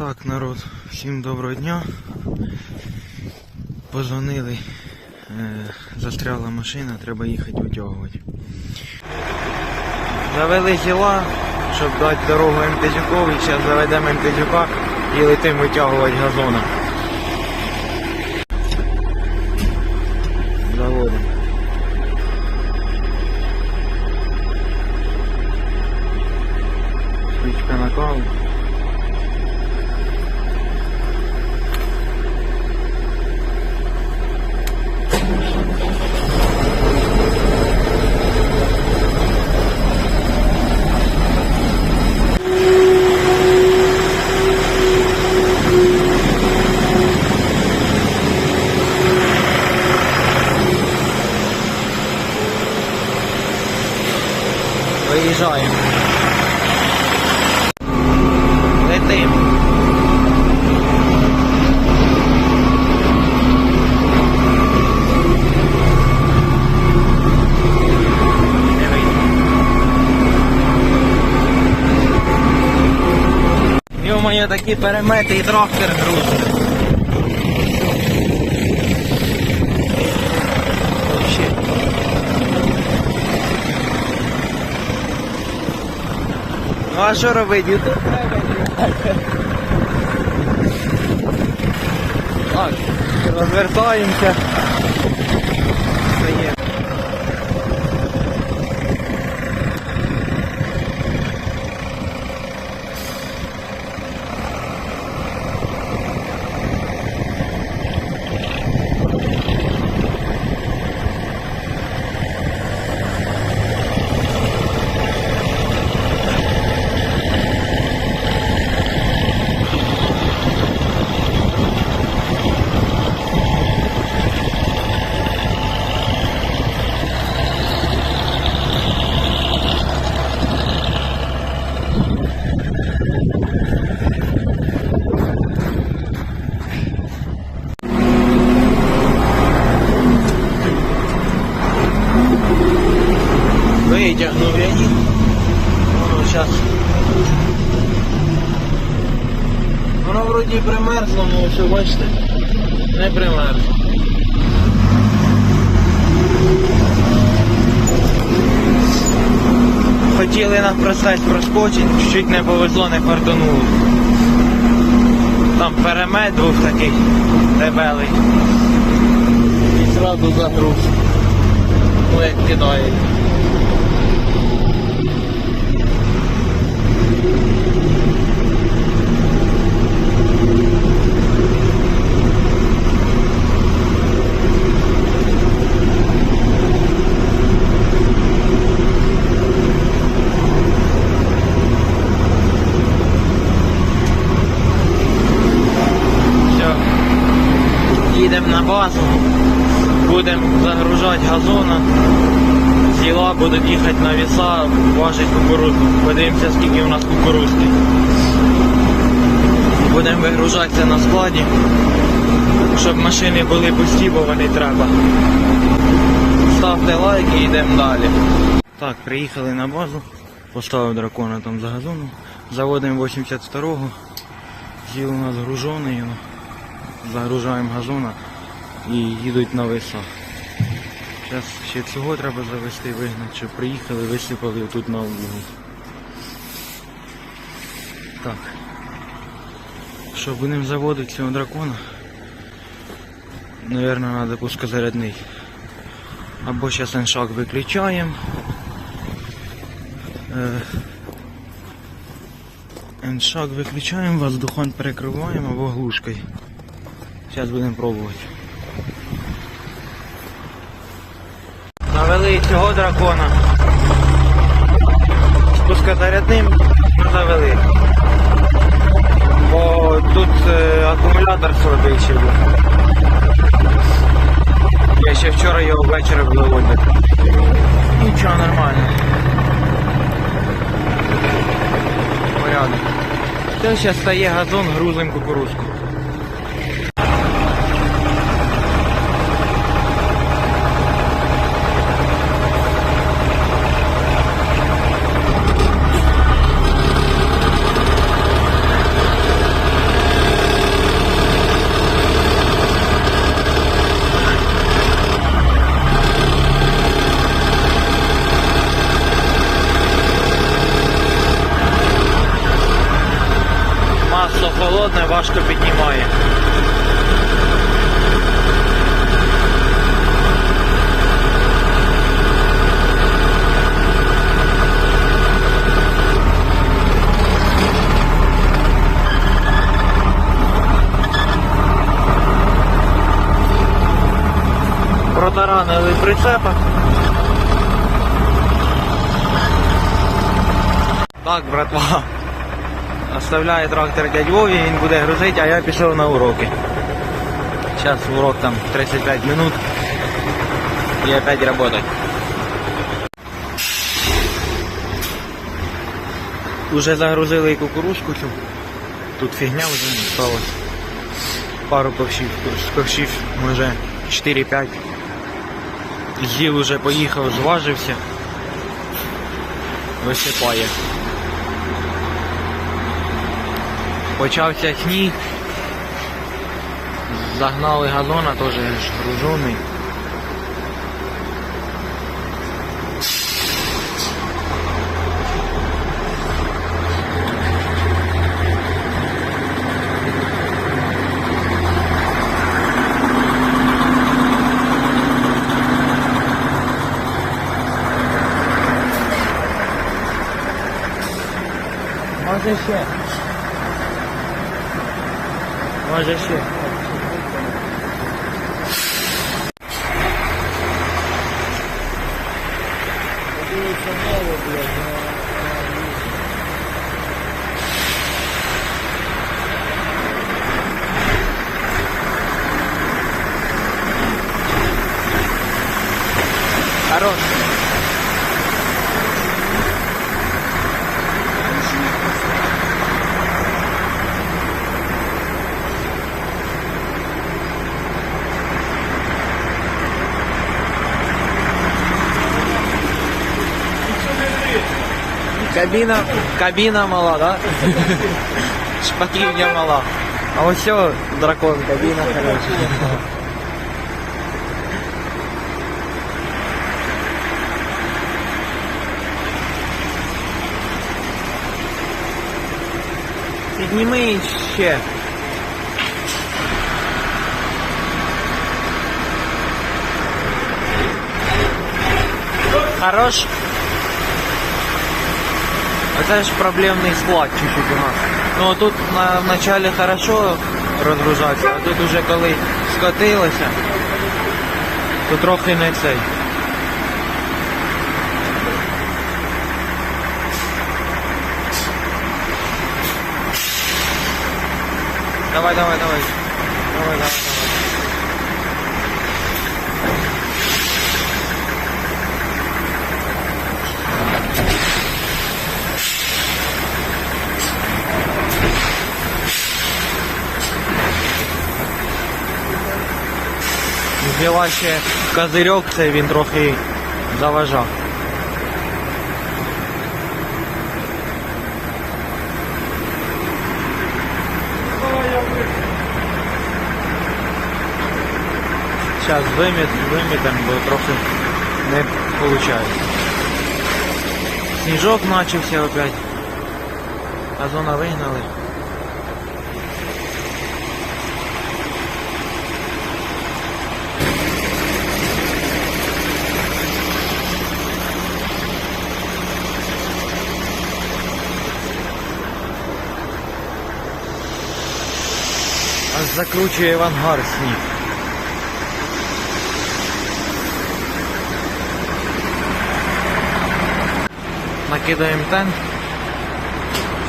Так, народ, всім доброго дня. Позвонили, е, застряла машина, треба їхати витягувати. Завели гіла, щоб дати дорогу МТЗюкові, зараз заведемо МТЗюка і летимо витягувати газона. Йо-моє, такі перемети і трактор грузить. Ну а що робити? Ютуб. Так, розвертаємося. Це є. Витягнув я їх. Воно зараз. Воно вроді примерзло, ну все бачите. Не примерзло. Хотіли на просесть проскочити, чуть не повезло, не фартануло. Там перемет був такий дебелий. І зразу загруз. Ну як кидає. Все. Їдемо на базу. Будемо загружати газона. Сіла будуть їхати на віса, важить кукурудзу. Подивимося, скільки у нас кукурудзи. Будемо вигружатися на складі, щоб машини були пусті, бо вони треба. Ставте лайк і йдемо далі. Так, приїхали на базу. Поставив дракона там за газоном. Заводимо 82-го. Зіл у нас гружений. Загружаємо газона і їдуть на веса. Зараз ще цього треба завести, вигнати, щоб приїхали, висипали тут на угол. Так. Що, будемо заводити цього дракона? Наверное, треба пускозарядний. Або зараз еншак виключаємо. Е, Еншак виключаємо, воздухон перекриваємо або глушкою. Зараз будемо пробувати. Завели цього дракона. Спускозарядним завели. Бо тут е, акумулятор слабий був. Я ще вчора його ввечері виводив. Нічого нормально. Порядок. Це зараз стає газон грузим кукурузку. Протаранили прицепа. Так, братва. Оставляє трактор дядь Вові, він буде грузити, а я пішов на уроки. Зараз урок там 35 минут. І опять работать. Уже загрузили і кукурузку цю. Тут фігня вже не осталась. Пару ковшів, ковшів може 4-5. З'їв уже поїхав, зважився. Висипає. Почався сніг. Загнали газона, теж гружений. Ще. Може ще. Кабіна, кабіна мала, да? Шпаклівня мала. А ось що дракон, кабіна хороша. Підніми ще. Хорош. Это же проблемный склад чуть-чуть у нас. Ну тут на начале хорошо розгружаться, а тут уже коли скотилося, то трохи не цей. Давай, давай, давай. Давай, давай, давай. Ще козирьок, цей він трохи заважав. Зараз виміт, вимітем, бо трохи не виходить. Сніжок начався опять. Газона вигнали. Закручує в ангар сніг. Накидаємо тент.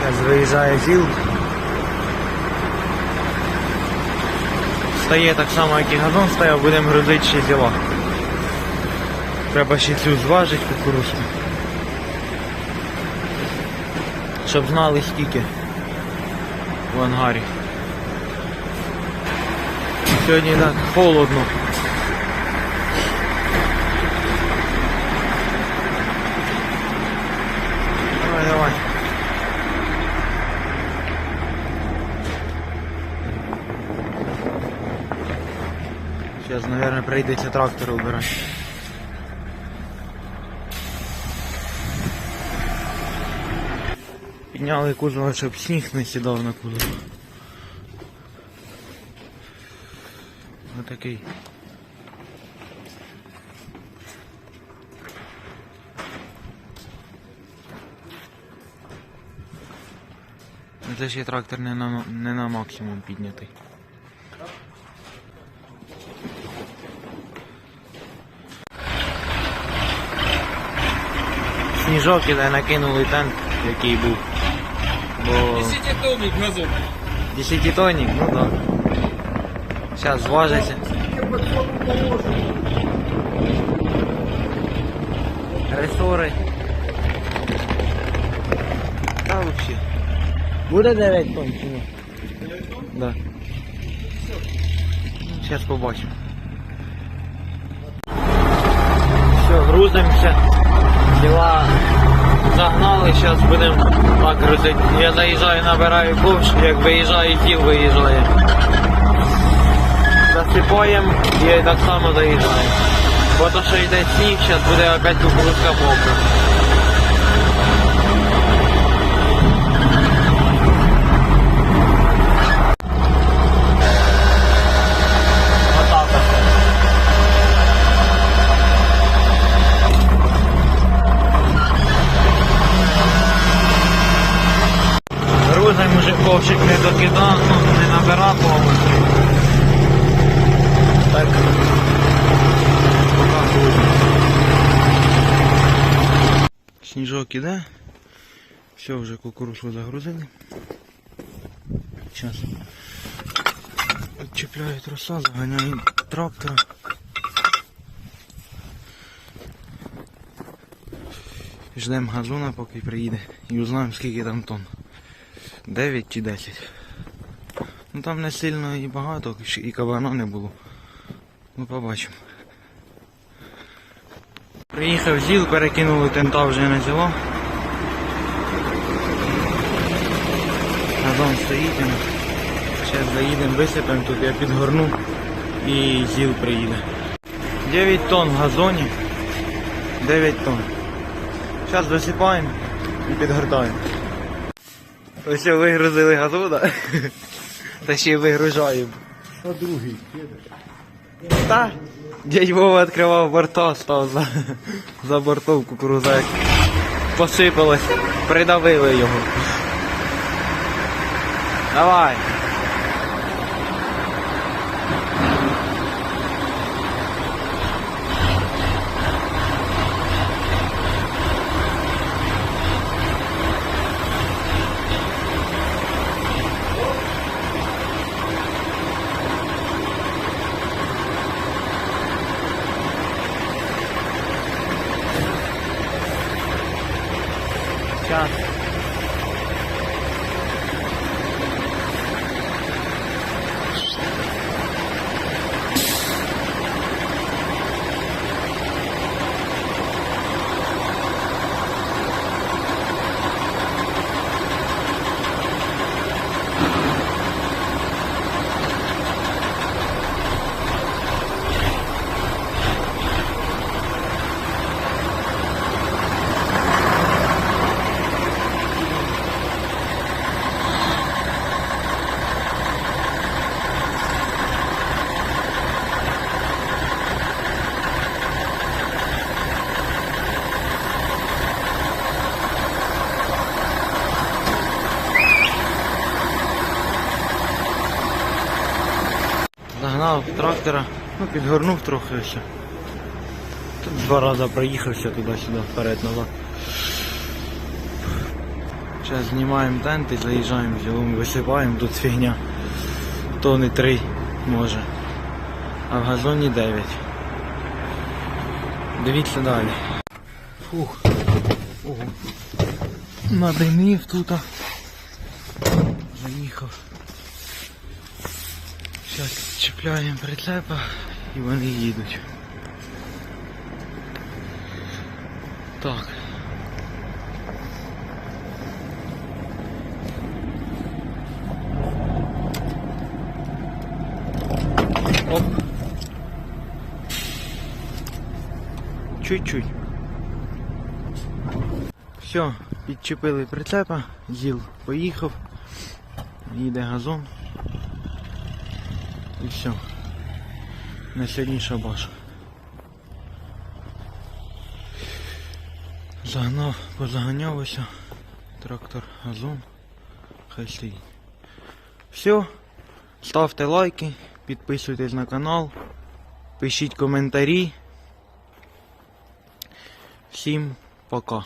Зараз виїжджає зіл. Стає так само, як і газон стояв, будемо грузити ще зіла. Треба ще цю зважити кукурузку. Щоб знали скільки в ангарі. Сьогодні так холодно. Давай, давай. Сейчас, наверное, прийдеться трактор убирати. Підняли кузов, щоб сніг не сідав на кузов. Отакий. Це ще трактор не на, не на максимум піднятий. Сніжок іде накинули тент, який був. Бо... Десятитонник газон. Десятитонник, ну да. Сейчас зважиться. Ресори. Та вообще. Буде 9 тонн чи ні? Да. Сейчас побачимо. Все, грузимося. Діла загнали, зараз будемо так грузити. Я заїжджаю, набираю ковш, як виїжджаю, тіл виїжджає. Засипаємо і так само заїжджаємо. Бо то, що йде сніг, зараз буде опять кукурузка мокра. Грузим уже ковшик не докидав, ну не набирав повністю. Так. Пока грузим. Іде. Все, вже кукурузку загрузили. Зараз. Відчіпляю троса, заганяю трактора. Ждемо газона, поки приїде. І узнаємо скільки там тонн. 9 чи 10. Ну там не сильно і багато, і кабана не було. Ну побачимо. Приїхав зіл, перекинули тента вже на село. Газон стоїть. Зараз заїдемо, висипемо, тут я підгорну і зіл приїде. 9 тонн в газоні. 9 тонн. Зараз висипаємо і підгортаємо. Ось вигрузили газона. Та ще й вигружаємо. А другий Та, дядь Вова відкривав борта, став за, за бортом кукуруза як посипалось, придавили його. Давай. Загнав трактора, ну підгорнув трохи все. Тут два рази проїхався туди-сюди, вперед-назад. Зараз знімаємо тент і заїжджаємо село, висипаємо, тут фігня. Тони три може. А в газоні 9. Дивіться далі. Фух. Ого. Тут. Заїхав. Зараз чіпляємо прицепа і вони їдуть. Так. Оп. Чуть-чуть. Все, підчепили прицепа, зіл поїхав, їде газон. І все. На сьогодні шабаш. Загнав, позаганялося. Трактор газон. Хай стоїть. Все. Ставте лайки, підписуйтесь на канал, пишіть коментарі. Всім пока.